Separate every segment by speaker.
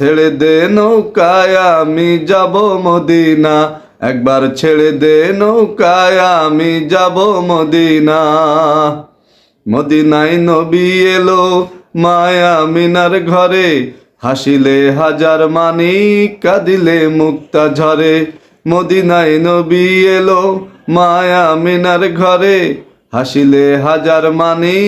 Speaker 1: ছেড়ে দে নৌকায়, আমি যাব মদিনা। একবার ছেড়ে দে নৌকায়, আমি যাব মদিনা। মদিনায় নবী এলো মায়া মিনার ঘরে। হাসিলে হাজার মানি, কাঁদিলে মুক্তা ঝরে। মদিনায় নবী এলো মায়া মিনার ঘরে। হাসিলে হাজার মানি,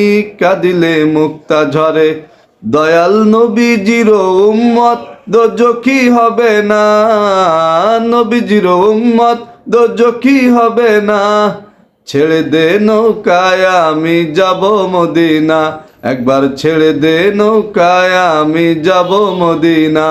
Speaker 1: কাঁদিলে মুক্তা ঝরে। দয়াল নবীজির উম্মত দোজখি হবে না? নবীজির উম্মত দোজখি হবে না? ছেড়ে দে নৌকায় আমি যাব মদিনা। একবার ছেড়ে দে নৌকায় আমি যাব মদিনা।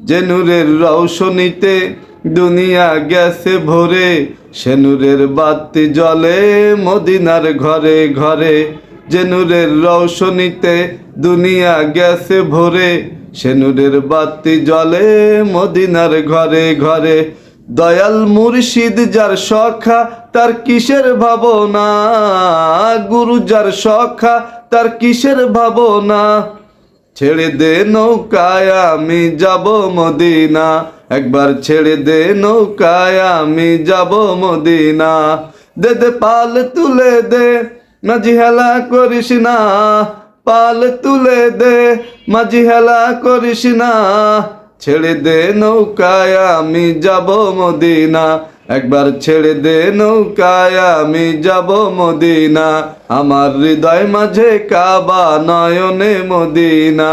Speaker 1: যে নূরের রৌশনীতে দুনিয়া গেছে ভরে, সে নূরের বাতি জ্বলে মদিনার ঘরে ঘরে। যে নূরের রৌশনীতে দুনিয়া গেছে ভরে, সে নূরের বাতি জ্বলে মদিনার ঘরে ঘরে। দয়াল মুর্শিদ যার সখা, তার কিসের ভাবনা? গুরু যার সখা, তার কিসের ভাবনা? ছেড়ে দে নৌকায় আমি যাব মদিনা। একবার ছেড়ে দে নৌকায় আমি যাব মদিনা। দে দে পাল তুলে দে মাঝি হেলা করিস না, পাল তুলে দে। মাঝি হেলা করিস না, ছেড়ে দে নৌকায়, আমি যাব মদিনা। একবার ছেড়ে দে নৌকায়, আমি যাব মদিনা। আমার হৃদয় মাঝে কাবা নয়নে মদিনা।